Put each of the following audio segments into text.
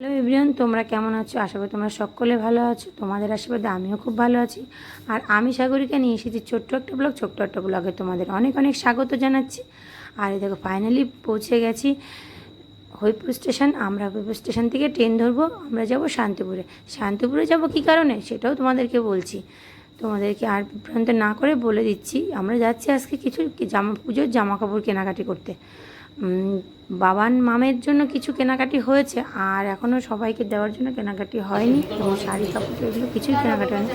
Hello everyone, তোমরা কেমন আছো? আশা করি তোমরা সকলে ভালো আছো। তোমাদের আশীর্বাদে আমিও খুব ভালো আছি। আর আমি সাগরিকা নিয়ে এসেছি ছোট্ট একটা ব্লগ, ছোট্ট একটা ব্লগে তোমাদের অনেক অনেক স্বাগত জানাচ্ছি। আর দেখো ফাইনালি পৌঁছে গেছি হরিপুর স্টেশন। আমরা হরিপুর স্টেশন থেকে ট্রেন ধরবো, আমরা যাব শান্তিপুরে। শান্তিপুরে যাব কী কারণে? সেটাও তোমাদেরকে বলছি। তোমাদেরকে আর বিভ্রান্ত না করে বলে দিচ্ছি, আমরা যাচ্ছি আজকে কিছু জামা পুজোর জামা কাপড় কেনাকাটি করতে। বাবান মামের জন্য কিছু কেনাকাটি হয়েছে আর এখনও সবাইকে দেওয়ার জন্য কেনাকাটি হয়নি এবং শাড়ি কাপড় এগুলো কিছুই কেনাকাটি হয়নি।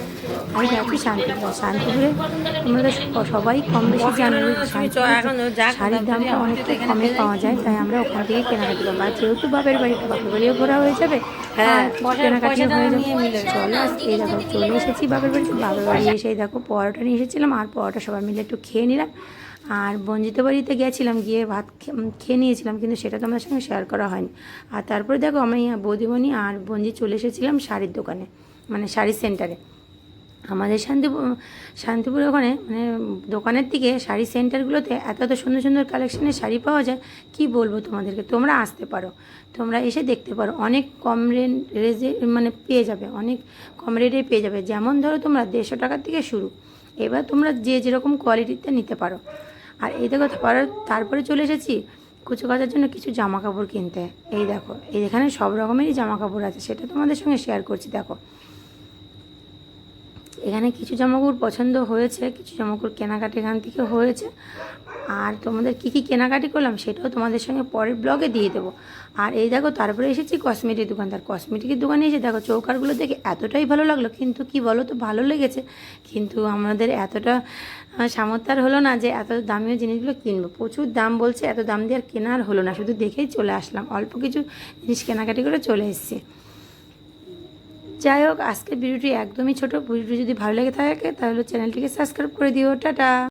আমি যাচ্ছি শান্তিপুরে। শান্তিপুরে স- সবাই কম বেশি জানো শাড়ির দামটা অনেকটা কমে পাওয়া যায় তাই আমরা ওখান থেকে কেনাকাটি করব। আর যেহেতু বাপের বাড়িতে বাপের বাড়িও ঘোরা হয়ে যাবে হ্যাঁ, কেনাকাটি হয়ে যাবে। চলো আজকে এই দেখো চলে এসেছি বাপের বাড়িতে। বাপের বাড়ি এসে দেখো পরোটা নিয়ে এসেছিলাম আর পরোটা সবাই মিলে একটু খেয়ে নিলাম। আর বঞ্জিত বাড়িতে গেছিলাম, গিয়ে ভাত খেয়ে নিয়েছিলাম, কিন্তু সেটা তোমাদের সঙ্গে শেয়ার করা হয়নি। আর তারপরে দেখো আমি বৌদিমণি আর বঞ্জি চলে এসেছিলাম শাড়ির দোকানে মানে শাড়ির সেন্টারে আমাদের শান্তিপুর শান্তিপুর ওখানে মানে দোকানের দিকে শাড়ি সেন্টারগুলোতে এত এত সুন্দর সুন্দর কালেকশনের শাড়ি পাওয়া যায়, কি বলব তোমাদেরকে? তোমরা আসতে পারো, তোমরা এসে দেখতে পারো। অনেক কম রেট মানে পেয়ে যাবে, অনেক কম রেটে পেয়ে যাবে। যেমন ধরো তোমরা দেড়শো টাকার থেকে শুরু। এবার তোমরা যে যেরকম কোয়ালিটিতে নিতে পারো। আর এই দেখো, তারপরে তারপরে চলে এসেছি কুচো কাচার জন্য কিছু জামা কাপড় কিনতে। এই দেখো এখানে সব রকমেরই জামা কাপড় আছে, সেটা তোমাদের সঙ্গে শেয়ার করছি, দেখো। এখানে কিছু জামাকাপড় পছন্দ হয়েছে, কিছু জামাকাপড় কেনাকাটা এখান থেকে হয়েছে। আর তোমাদের কী কী কেনাকাটি করলাম সেটাও তোমাদের সঙ্গে পরের ব্লগে দিয়ে দেবো। আর এই দেখো, তারপরে এসেছি কসমেটিক দোকানদার কসমেটিকের দোকানে এসে দেখো, চৌকারগুলো দেখে এতটাই ভালো লাগল, কিন্তু কি বলো তো ভালো লেগেছে। কিন্তু আমাদের এতটা সামর্থ্য হলো না যে এত দামিও জিনিসগুলো কিনবো। প্রচুর দাম বলছে, এত দাম দিয়ে আর কেনা আর হলো না। শুধু দেখেই চলে আসলাম, অল্প কিছু জিনিস কেনাকাটি করে চলে এসেছি। যাই হোক, আজকের ভিডিওটি একদমই ছোট। ভিডিওটি যদি ভালো লেগে থাকে, তাহলে চ্যানেলটিকে সাবস্ক্রাইব করে দিও। টাটা!